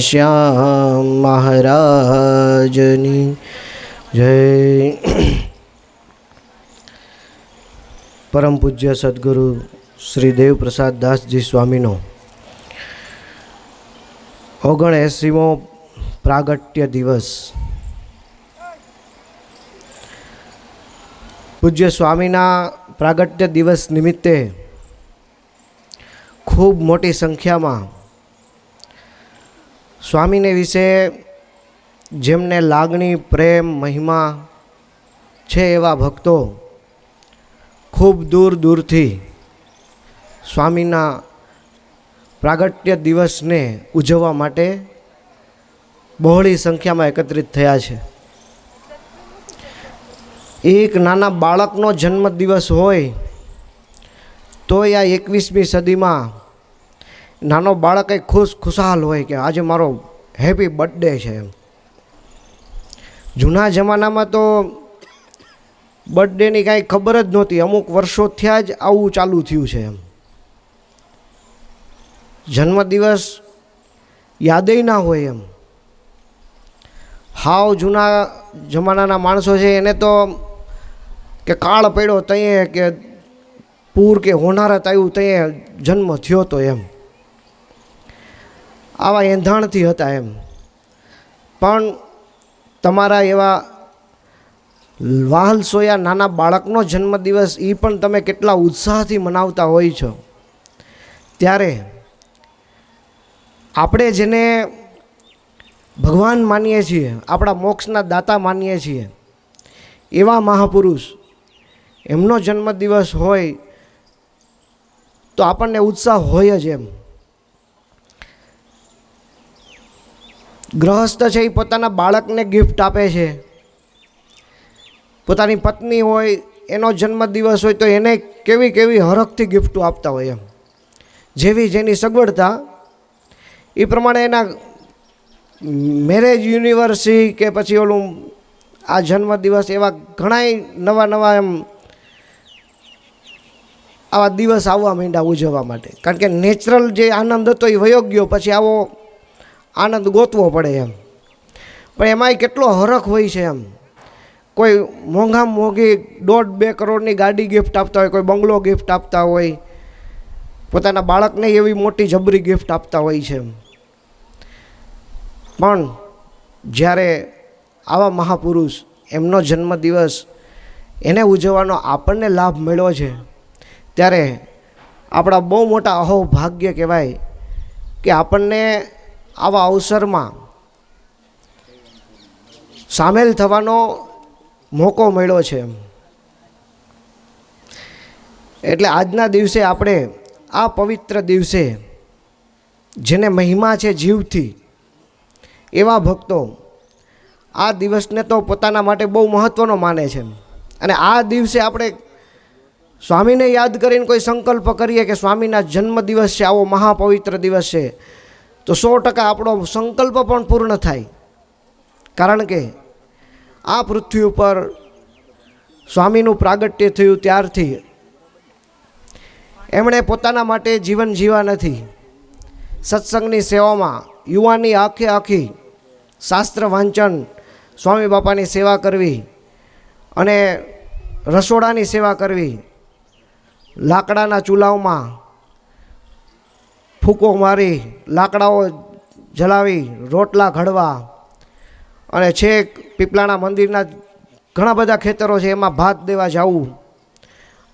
શ્યામ મહારાજની જય. પરમ પૂજ્ય સદગુરુ શ્રી દેવ પ્રસાદ દાસજી સ્વામીનો ઓગણએંસીમો પ્રાગટ્ય દિવસ. પૂજ્ય સ્વામીના પ્રાગટ્ય દિવસ નિમિત્તે ખૂબ મોટી સંખ્યામાં સ્વામીને વિશે જેમને લાગણી, પ્રેમ, મહિમા છે એવા ભક્તો ખૂબ દૂર દૂરથી સ્વામીના પ્રાગટ્ય દિવસને ઉજવવા માટે બહોળી સંખ્યામાં એકત્રિત થયા છે. એક નાના બાળકનો જન્મદિવસ હોય તો આ એકવીસમી સદીમાં નાનો બાળક એ ખુશ ખુશાલ હોય કે આજે મારો હેપી બર્થડે છે એમ. જૂના જમાનામાં તો બર્થડેની કાંઈ ખબર જ નહોતી. અમુક વર્ષો થયા જ આવું ચાલુ થયું છે એમ. જન્મદિવસ યાદેય ના હોય એમ. હાવ જૂના જમાનાના માણસો છે, એને તો કે કાળ પડ્યો તઈએ કે પૂર કે હોનારત આવ્યું તઈએ, જન્મ થયો તો એમ. આવા એંધાણથી હતા એમ. પણ તમારા એવા વાહલ સોયા નાના બાળકનો જન્મદિવસ એ પણ તમે કેટલા ઉત્સાહથી મનાવતા હોય છો. ત્યારે આપણે જેને ભગવાન માનીએ છીએ, આપણા મોક્ષના દાતા માનીએ છીએ, એવા મહાપુરુષ એમનો જન્મદિવસ હોય તો આપણને ઉત્સાહ હોય જ એમ. ગ્રહસ્થ છે એ પોતાના બાળકને ગિફ્ટ આપે છે. પોતાની પત્ની હોય, એનો જન્મદિવસ હોય, તો એને કેવી કેવી હરખથી ગિફ્ટો આપતા હોય એમ. જેવી જેની સગવડતા, એ પ્રમાણે એના મેરેજ યુનિવર્સિટી કે પછી ઓલું આ જન્મદિવસ એવા ઘણાય નવા નવા એમ આવા દિવસ આવવા માંડ્યા ઉજવવા માટે. કારણ કે નેચરલ જે આનંદ હતો એ વયો ગયો, પછી આવો આનંદ ગોતવો પડે એમ. પણ એમાંય કેટલો હરખ હોય છે એમ. કોઈ મોંઘા મોંઘી દોઢ બે કરોડની ગાડી ગિફ્ટ આપતા હોય, કોઈ બંગલો ગિફ્ટ આપતા હોય, પોતાના બાળકને એવી મોટી જબરી ગિફ્ટ આપતા હોય છે એમ. પણ જ્યારે આવા મહાપુરુષ એમનો જન્મદિવસ એને ઉજવવાનો આપણને લાભ મળ્યો છે, ત્યારે આપણા બહુ મોટા અહો ભાગ્ય કહેવાય કે આપણને આવા અવસરમાં સામેલ થવાનો મોકો મળ્યો છે. એટલે આજના દિવસે આપણે આ પવિત્ર દિવસે જેને મહિમા છે જીવથી, એવા ભક્તો આ દિવસને તો પોતાના માટે બહુ મહત્ત્વનો માને છે. અને આ દિવસે આપણે સ્વામીને યાદ કરીને કોઈ સંકલ્પ કરીએ કે સ્વામીના જન્મદિવસ છે, આવો મહાપવિત્ર દિવસ છે. તો સો ટકા આપણો સંકલ્પ પણ પૂર્ણ થાય. કારણ કે આ પૃથ્વી ઉપર સ્વામીનું પ્રાગટ્ય થયું ત્યારથી. એમણે પોતાના માટે જીવન જીવા નથી. સત્સંગની સેવામાં યુવાની આખે આખી શાસ્ત્ર વાંચન સ્વામી બાપાની સેવા કરવી અને રસોડાની સેવા કરવી, લાકડાના ચૂલાઓમાં ફૂકો મારી, લાકડાઓ જલાવી, રોટલા ઘડવા. અને છેક પીપલાણા મંદિરના ઘણા બધા ખેતરો છે, એમાં ભાત દેવા જવું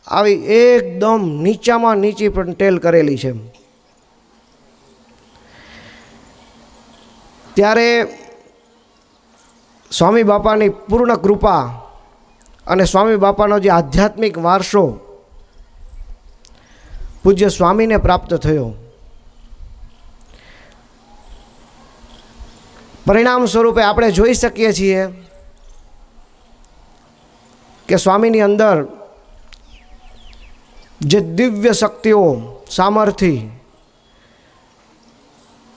આવી એકદમ નીચામાં નીચી પણ ટેલ કરેલી છે. ત્યારે સ્વામી બાપાની પૂર્ણ કૃપા અને સ્વામી બાપાનો જે આધ્યાત્મિક વારસો પૂજ્ય સ્વામીને પ્રાપ્ત થયો. પરિણામ સ્વરૂપે આપણે જોઈ શકીએ છીએ કે સ્વામીની અંદર જે દિવ્ય શક્તિઓ, સામર્થ્ય,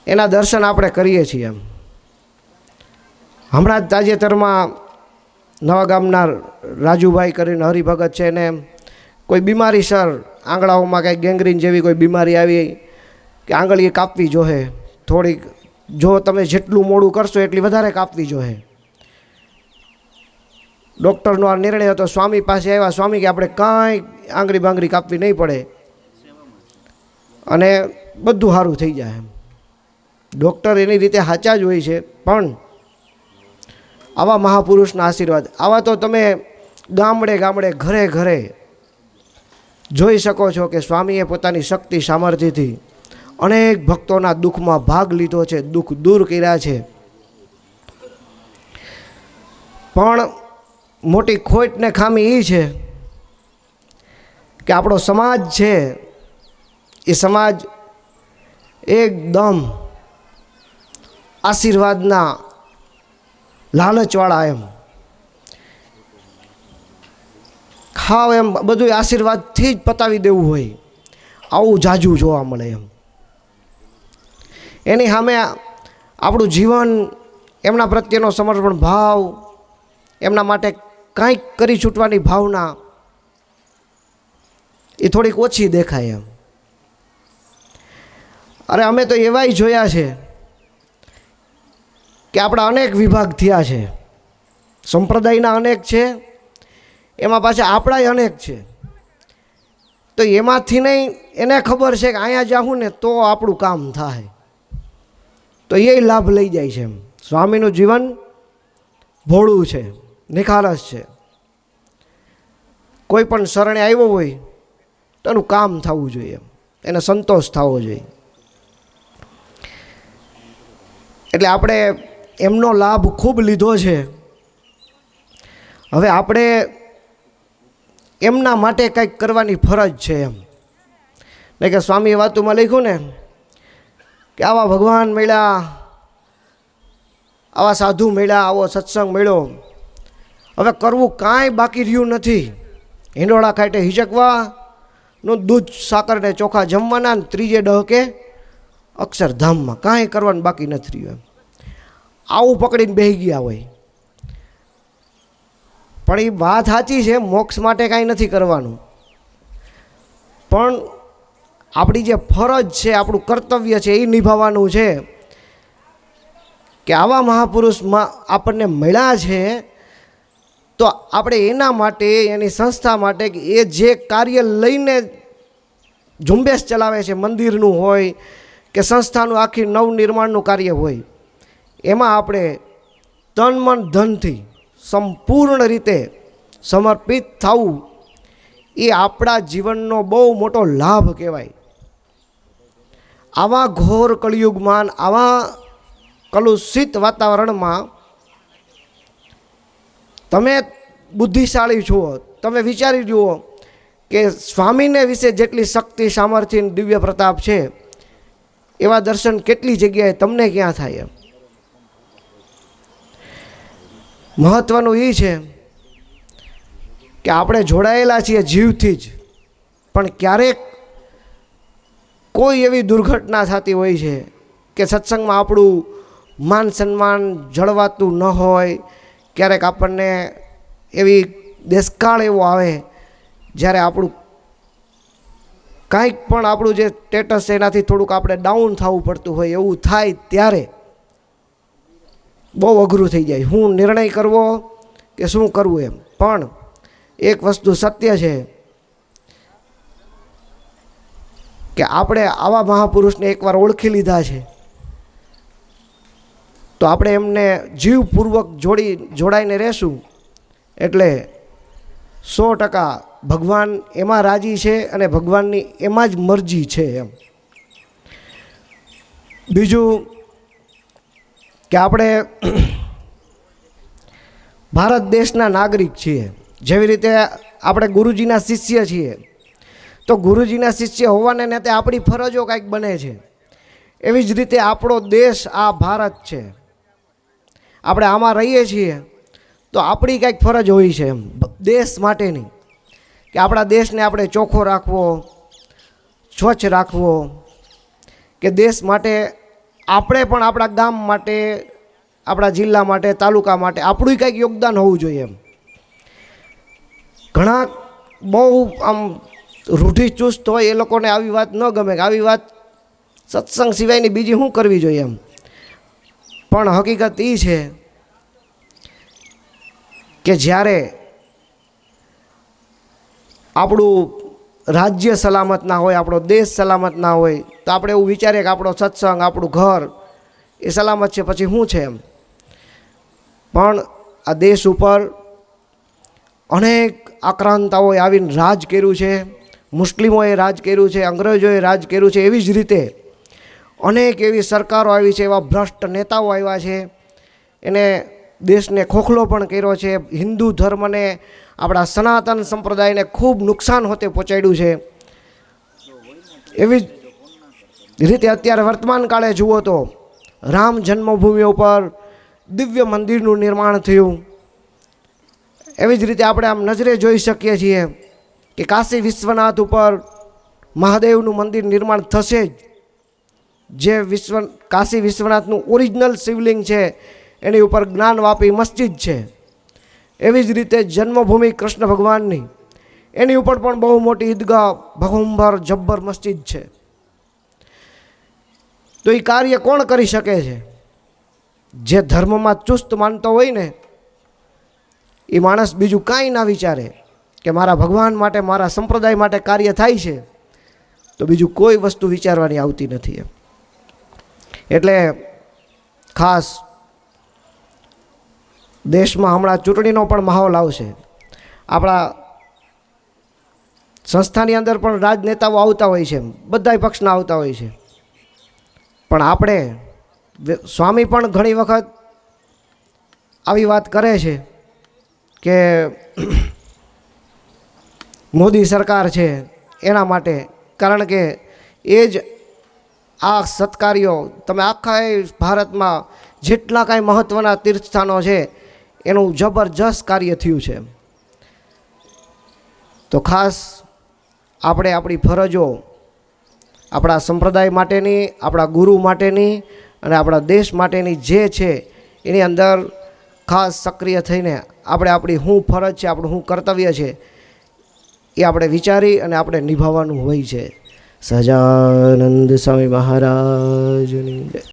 એના દર્શન આપણે કરીએ છીએ. એમ હમણાં જ તાજેતરમાં નવા ગામના રાજુભાઈ કરીને હરિભગત છે એને કોઈ બીમારી સર, આંગળાઓમાં કાંઈ ગેંગ્રીન જેવી કોઈ બીમારી આવી કે આંગળીએ કાપવી જોહે, થોડીક જો તમે જેટલું મોડું કરશો એટલી વધારે કાપવી જોઈએ. ડૉક્ટરનો આ નિર્ણય હતો, સ્વામી પાસે આવ્યા, સ્વામી કે આપણે કાંઈ આંગળી બાંગળી કાપવી નહીં પડે. અને બધું સારું થઈ જાય એમ. ડૉક્ટર એની રીતે સાચા જ હોય છે, પણ આવા મહાપુરુષના આશીર્વાદ, આવા તો તમે ગામડે ગામડે ઘરે ઘરે જોઈ શકો છો કે સ્વામીએ પોતાની શક્તિ સામર્થ્યથી અનેક ભક્તોના દુઃખમાં ભાગ લીધો છે, દુઃખ દૂર કર્યા છે. પણ મોટી ખોટ ને ખામી એ છે કે આપણો સમાજ છે, એ સમાજ એકદમ આશીર્વાદના લાલચવાળા એમ. ખાવ એમ બધું આશીર્વાદથી જ પતાવી દેવું હોય. આવું જાજુ જોવા મળે એમ. એની સામે આપણું જીવન, એમના પ્રત્યેનો સમર્પણ ભાવ, એમના માટે કાંઈક કરી છૂટવાની ભાવના, એ થોડીક ઓછી દેખાય એમ. અરે અમે તો એવાય જોયા છે કે આપણા અનેક વિભાગ થયા છે. સંપ્રદાયના અનેક છે, એમાં પાછા આપણાય અનેક છે. તો એમાંથી નહીં, એને ખબર છે કે અહીંયા જાઉં ને તો આપણું કામ થાય. તો એ લાભ લઈ જાય છે એમ. સ્વામીનું જીવન ભોળું છે નિખાલસ છે. કોઈ પણ શરણે આવ્યો હોય તો એનું કામ થવું જોઈએ એને સંતોષ થવો જોઈએ. એટલે આપણે એમનો લાભ ખૂબ લીધો છે. હવે આપણે એમના માટે કંઈક કરવાની ફરજ છે એમ. નહીં કે સ્વામીએ વાતુમાં લખ્યું ને કે આવા ભગવાન મળ્યા, આવા સાધુ મળ્યા, આવો સત્સંગ મળ્યો. હવે કરવું કાંઈ બાકી રહ્યું નથી. હિંડોળા ખાટે હિચકવાનું દૂધ સાકર ને ચોખા જમવાના અને ત્રીજે ડહકે અક્ષરધામમાં. કાંઈ કરવાનું બાકી નથી રહ્યું એમ. આવું પકડીને બેહી ગયા હોય. પણ એ વાત સાચી છે, મોક્ષ માટે કાંઈ નથી કરવાનું. પણ આપણી જે ફરજ છે, આપણું કર્તવ્ય છે, એ નિભાવવાનું છે કે આવા મહાપુરુષમાં આપણને મળ્યા છે, તો આપણે એના માટે, એની સંસ્થા માટે કે એ જે કાર્ય લઈને ઝુંબેશ ચલાવે છે, મંદિરનું હોય કે સંસ્થાનું આખી નવનિર્માણનું કાર્ય હોય, એમાં આપણે તન, મન, ધનથી સંપૂર્ણ રીતે સમર્પિત થવું, એ આપણા જીવનનો બહુ મોટો લાભ કહેવાય. આવા ઘોર કળિયુગમાં, આવા કલુષિત વાતાવરણમાં તમે બુદ્ધિશાળી છો. તમે વિચારી જુઓ કે સ્વામીને વિશે જેટલી શક્તિ, સામર્થ્ય દિવ્ય પ્રતાપ છે, એવા દર્શન કેટલી જગ્યાએ તમને ક્યાં થાય મહત્ત્વનું એ છે કે આપણે જોડાયેલા છીએ જીવથી જ, પણ ક્યારેક કોઈ એવી દુર્ઘટના થતી હોય છે કે સત્સંગમાં આપણું માન સન્માન જળવાતું ન હોય, ક્યારેક આપણને એવી દેશકાળ એવો આવે જ્યારે આપણું કાંઈક પણ આપણું જે સ્ટેટસ છે એનાથી થોડુંક આપણે ડાઉન થવું પડતું હોય એવું થાય ત્યારે બહુ અઘરું થઈ જાય. હું નિર્ણય કરવો કે શું કરવું એમ? પણ એક વસ્તુ સત્ય છે કે આપણે આવા મહાપુરુષને એકવાર ઓળખી લીધા છે. તો આપણે એમને જીવપૂર્વક જોડી, જોડાઈને રહેશું. એટલે સો ટકા ભગવાન એમાં રાજી છે અને ભગવાનની એમાં જ મરજી છે એમ. બીજું કે આપણે ભારત દેશના નાગરિક છીએ. જેવી રીતે આપણે ગુરુજીના શિષ્ય છીએ. તો ગુરુજીના શિષ્ય હોવાને નાતે આપણી ફરજો કાંઈક બને છે. એવી જ રીતે આપણો દેશ, આ ભારત છે. આપણે આમાં રહીએ છીએ તો આપણી કાંઈક ફરજ હોય છે એમ. દેશ માટેની કે આપણા દેશને આપણે ચોખ્ખો રાખવો, સ્વચ્છ રાખવો. કે દેશ માટે, આપણે પણ આપણા ગામ માટે, આપણા જિલ્લા માટે, તાલુકા માટે આપણું કંઈક યોગદાન હોવું જોઈએ એમ. ઘણા બહુ આમ રૂઢિચુસ્ત હોય એ લોકોને આવી વાત ન ગમે કે આવી વાત સત્સંગ સિવાયની બીજી શું કરવી જોઈએ એમ? પણ હકીકત એ છે કે જ્યારે આપણું રાજ્ય સલામત ના હોય, આપણો દેશ સલામત ના હોય, તો આપણે એવું વિચારીએ કે આપણો સત્સંગ, આપણું ઘર એ સલામત છે, પછી શું છે એમ? પણ આ દેશ ઉપર અનેક આક્રાંતાઓએ આવીને રાજ કર્યું છે. મુસ્લિમોએ રાજ કર્યું છે, અંગ્રેજોએ રાજ કર્યું છે, એવી જ રીતે અનેક એવી સરકારો આવી છે, એવા ભ્રષ્ટ નેતાઓ આવ્યા છે. એને દેશને ખોખલો પણ કર્યો છે. હિન્દુ ધર્મને, આપણા સનાતન સંપ્રદાયને ખૂબ નુકસાન હોતે પહોંચાડ્યું છે. એવી જ રીતે અત્યારે વર્તમાન કાળે જુઓ તો રામ જન્મભૂમિ ઉપર દિવ્ય મંદિરનું નિર્માણ થયું. એવી જ રીતે આપણે આમ નજરે જોઈ શકીએ છીએ કે કાશી વિશ્વનાથ ઉપર મહાદેવનું મંદિર નિર્માણ થશે જ. જે વિશ્વ, કાશી વિશ્વનાથનું ઓરિજિનલ શિવલિંગ છે, એની ઉપર જ્ઞાનવાપી મસ્જિદ છે. એવી જ રીતે જન્મભૂમિ કૃષ્ણ ભગવાનની. એની ઉપર પણ બહુ મોટી ઈદગાહ ભગુંભર જબ્બર મસ્જિદ છે. તો એ કાર્ય કોણ કરી શકે છે? જે ધર્મમાં ચુસ્ત માનતો હોય ને એ માણસ બીજું કાંઈ ના વિચારે. કે મારા ભગવાન માટે, મારા સંપ્રદાય માટે કાર્ય થાય છે, તો બીજું કોઈ વસ્તુ વિચારવાની આવતી નથી એટલે ખાસ દેશમાં હમણાં ચૂંટણીનો પણ માહોલ આવશે. આપણા સંસ્થાની અંદર પણ રાજનેતાઓ આવતા હોય છે બધાય પક્ષના આવતા હોય છે. પણ આપણે સ્વામી પણ ઘણી વખત આવી વાત કરે છે કે મોદી સરકાર છે એના માટે. કારણ કે એ જ આ સત્કાર્યો તમે આખા એ ભારતમાં જેટલા કાંઈ મહત્ત્વના તીર્થસ્થાનો છે, એનું જબરજસ્ત કાર્ય થયું છે. તો ખાસ આપણે આપણી ફરજો, આપણા સંપ્રદાય માટેની, આપણા ગુરુ માટેની અને આપણા દેશ માટેની જે છે, એની અંદર ખાસ સક્રિય થઈને આપણે આપણી શું ફરજ છે, આપણું શું કર્તવ્ય છે એ આપણે વિચારી અને આપણે નિભાવવાનું હોય છે. સહજાનંદ સ્વામી મહારાજની